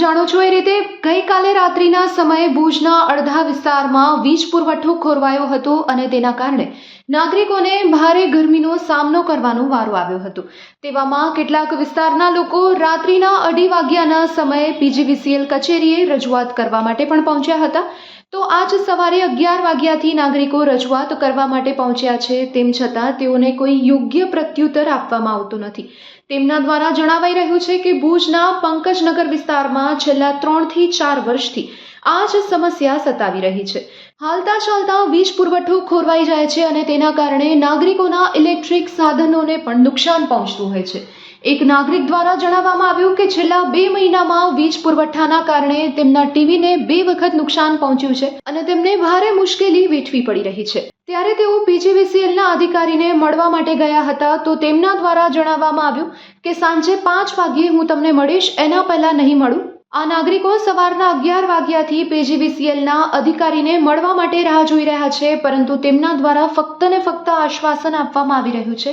જાણો છો એ રીતે ગઈકાલે રાત્રિના સમયે ભુજના અડધા વિસ્તારમાં વીજ પુરવઠો ખોરવાયો હતો અને તેના કારણે નાગરિકોને ભારે ગરમીનો સામનો કરવાનો વારો આવ્યો હતો. તેવામાં કેટલાક વિસ્તારના લોકો રાત્રિના અઢી વાગ્યાના સમયે પીજીવીસીએલ કચેરીએ રજૂઆત કરવા માટે પણ પહોંચ્યા હતા. તો આજ સવારે અગિયાર વાગ્યાથી નાગરિકો રજૂઆત કરવા માટે પહોંચ્યા છે, તેમ છતાં તેઓને કોઈ યોગ્ય પ્રત્યુત્તર આપવામાં આવતો નથી. તેમના દ્વારા જણાવાઈ રહ્યું છે કે ભુજના પંકજનગર વિસ્તારમાં છેલ્લા ત્રણથી ચાર વર્ષથી આ જ સમસ્યા સતાવી રહી છે. હાલતા ચાલતા વીજ પુરવઠો ખોરવાઈ જાય છે અને તેના કારણે નાગરિકોના ઇલેક્ટ્રિક સાધનોને પણ નુકસાન પહોંચતું હોય છે. એક નાગરિક દ્વારા જણાવવામાં આવ્યું કે છેલ્લા બે મહિનામાં વીજ પુરવઠાના કારણે તેમના ટીવીને બે વખત નુકસાન પહોંચ્યું છે અને તેમને ભારે મુશ્કેલી વેઠવી પડી રહી છે. ત્યારે તેઓ પીજીવીસીએલના અધિકારીને મળવા માટે ગયા હતા તો તેમના દ્વારા જણાવવામાં આવ્યું કે સાંજે પાંચ વાગ્યે હું તમને મળીશ, એના પહેલા નહીં મળું. આ નાગરિકો સવારના અગિયાર વાગ્યાથી પીજીવીસીએલના અધિકારીને મળવા માટે રાહ જોઈ રહ્યા છે, પરંતુ તેમના દ્વારા ફક્ત ને ફક્ત આશ્વાસન આપવામાં આવી રહ્યું છે.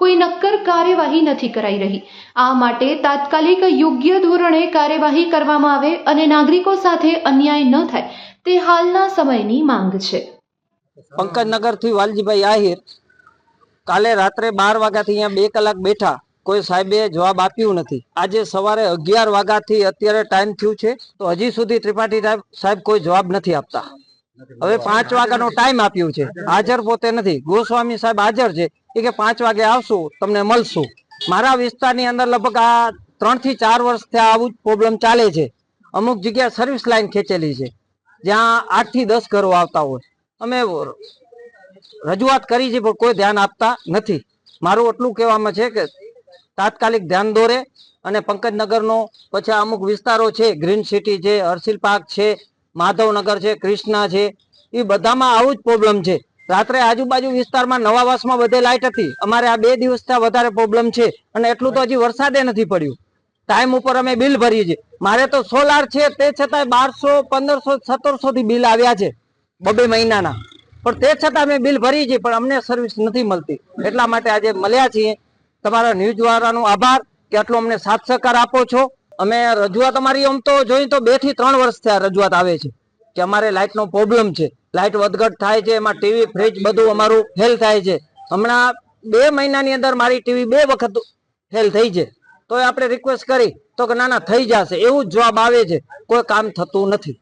કોઈ નક્કર કાર્યવાહી નથી કરાઈ રહી. આ માટે તાત્કાલિક યોગ્ય ધોરણે કાર્યવાહી કરવામાં આવે અને નાગરિકો સાથે અન્યાય ન થાય, તે હાલના સમયની માંગ છે. પંકજનગરથી વાલજીભાઈ આહિર, કાલે રાત્રે બાર વાગ્યાથી અહીંયા બે કલાક બેઠા કોઈ સાહેબે જવાબ આપ્યું નથી. આજે સવારે અગિયાર વાગ્યાથી અત્યારે ટાઈમ થયું છે, તો હજી સુધી ત્રિપાઠી સાહેબ કોઈ જવાબ નથી આપતા. હવે પાંચ વાગ્યાનો ટાઈમ આપ્યું છે. હાજર પોતે નથી. ગોસ્વામી સાહેબ હાજર છે. એ કે પાંચ વાગે આવશું, તમને મળશું. મારા વિસ્તારની અંદર લગભગ આ ત્રણથી ચાર વર્ષથી આવું જ પ્રોબ્લેમ ચાલે છે. અમુક જગ્યા સર્વિસ લાઈન ખેંચેલી છે. જ્યાં આઠથી દસ ઘરો આવતા હોય. અમે રજૂઆત કરી છે, પણ કોઈ ધ્યાન આપતા નથી. મારું એટલું કહેવામાં છે કે તાત્કાલિક ધ્યાન દોરે અને પંકજનગરનો પછી અમુક વિસ્તારો છે, ગ્રીન સિટી છે હર્ષિલ પાર્ક છે, માધવનગર છે ક્રિષ્ના છે એ બધામાં આવું જ પ્રોબ્લેમ છે. રાત્રે આજુબાજુ વિસ્તારમાં નવાવાસમાં બધે લાઇટ હતી. અમારે આ બે દિવસથી વધારે પ્રોબ્લેમ છે અને એટલું તો હજી વરસાદે નથી પડ્યું. ટાઈમ ઉપર અમે બિલ ભરીએ છીએ. મારે તો સોલાર છે તે છતાંય બારસો, પંદરસો, સત્તરસો થી બિલ આવ્યા છે બબે મહિનાના. પણ તે છતાં અમે બિલ ભરીએ છીએ, પણ અમને સર્વિસ નથી મળતી. એટલા માટે આજે મળ્યા છીએ. તમારા ન્યૂઝ વાળાનો આભાર કે આટલો અમને સાથ સહકાર આપો છો. અમે રજૂઆત અમારી આમ તો જોઈએ તો બેથી ત્રણ વર્ષ થયા રજૂઆત આવે છે કે અમારે લાઇટનો પ્રોબ્લેમ છે. લાઇટ વધઘટ થાય છે, એમાં ટીવી ફ્રીજ બધું અમારું ફેલ થાય છે. હમણાં બે મહિનાની અંદર મારી ટીવી બે વખત ફેલ થઈ છે. તો આપણે રિક્વેસ્ટ કરી તો કે ના ના, થઈ જશે. એવું જ જવાબ આવે છે. કોઈ કામ થતું નથી.